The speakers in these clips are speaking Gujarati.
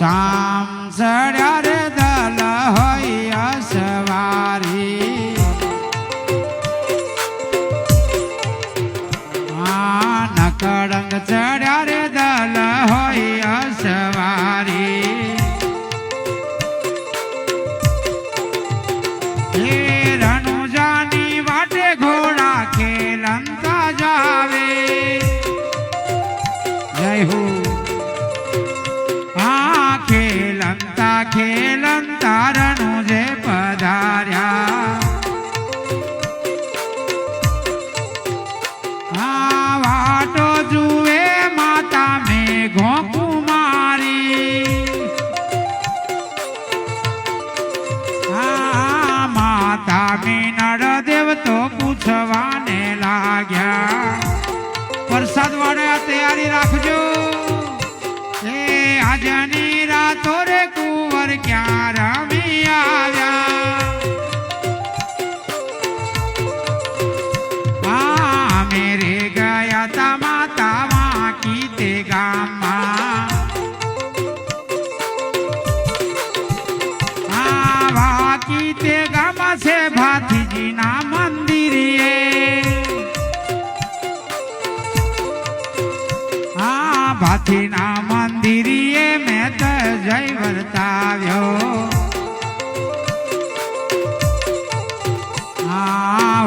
শ্যাম সড়ার দালা হয়। વરસાદ વાળે તૈયારી રાખજો. એ આજની રાતો રે કુંવર ક્યાં રમી આવ્યા? મેરે ગયા તા માતા માં તે ગામમાં ભાથીના મંદિરે મેં તો જય વર્તાવ્યો.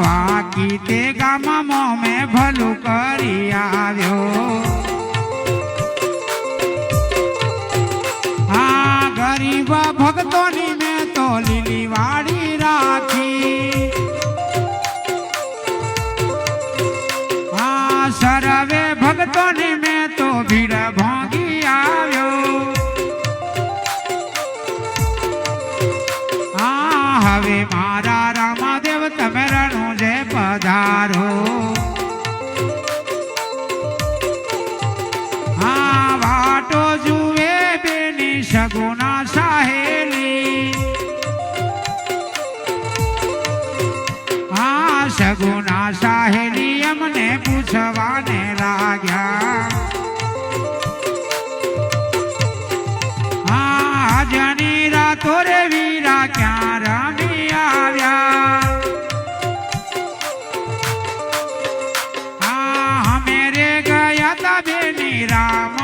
વાકી તે ગામમાં મેં ભલું કરી આવ્યો. આ ગરીબ ભક્તોની મેં તો લીલી વાડી રાખી. આ સરવે ભક્તોને અમને પૂછવાને લાગ્યા. આ જની રાતો રે વીરા ક્યાં રમી આવ્યા. હા, અમે રે ગયા તા બેની રામ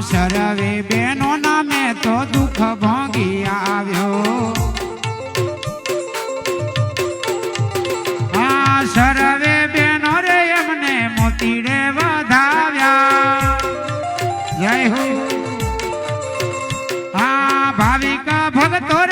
સરવે બેનો નામે તો દુઃખ ભોગી આવ્યો. આ સરવે બેનો રે એમને મોતીડે વધાવ્યા. જય હો. આ ભાવિક ભક્તો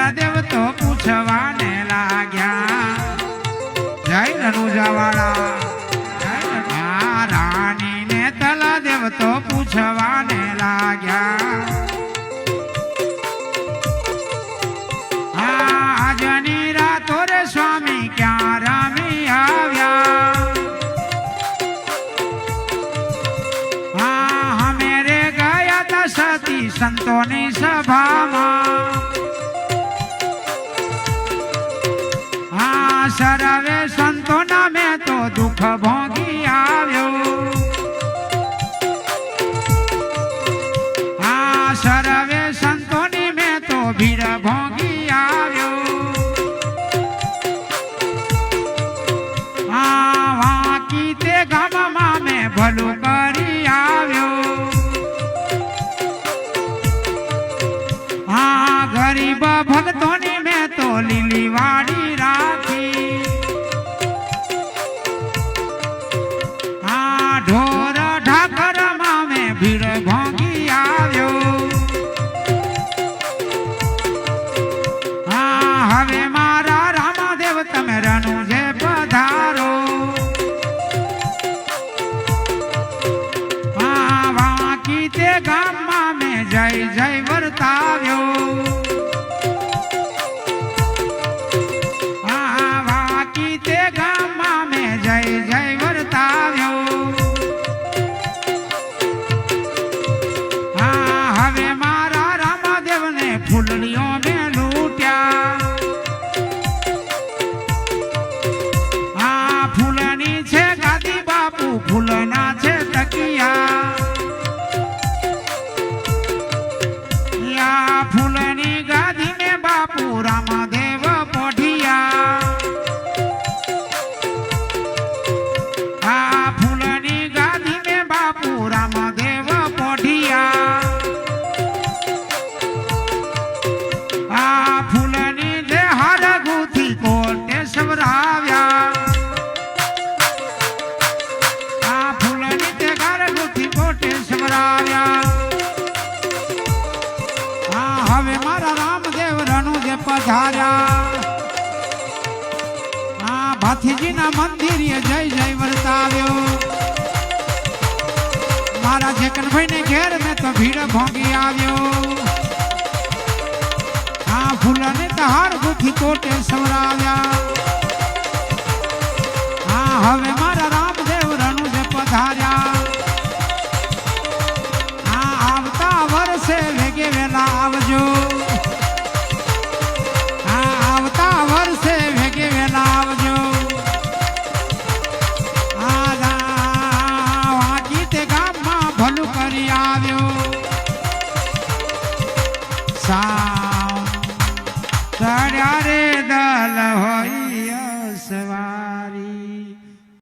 રાણીને તલદેવ તો પૂછવાને લાગ્યા જય રનુજાવાળા જય રનુ- આ રાણીને તલદેવ તો પૂછવાને લાગ્યા આ આજની રાતો રે સ્વામી ક્યાં રમી આવ્યા હા અમે રે ગયા તા સતી સંતોની સભામાં હા સંતો નામે તો દુઃખ ભોગી આવ્યો. આ સર સર્વે સંતોની મેં તો ભીડ ભોગી આવ્યો. આ વાંકી તે ગામમાં મેં ભલું કરી આવ્યો. આ ગરીબ ભક્તોની મેં તો લીલી વાડી જય જય વર્તાવ્યો. હા વાંકી તે ગામમાં મેં જય જય વર્તાવ્યો. હા હવે મારા રામદેવને ફૂલડીઓ જે પધાર્યા હા ભાથીજીના મંદિરે જય જય વર્તાવ્યો મારા જેકનભાઈ ને ઘેર મેં તો ભીડ ભોગી આવ્યો. આ તો હાર ગુથી કોટે સવરાવ્યા. હા હવે મારા રામદેવ રણુ જે પધાર્યા.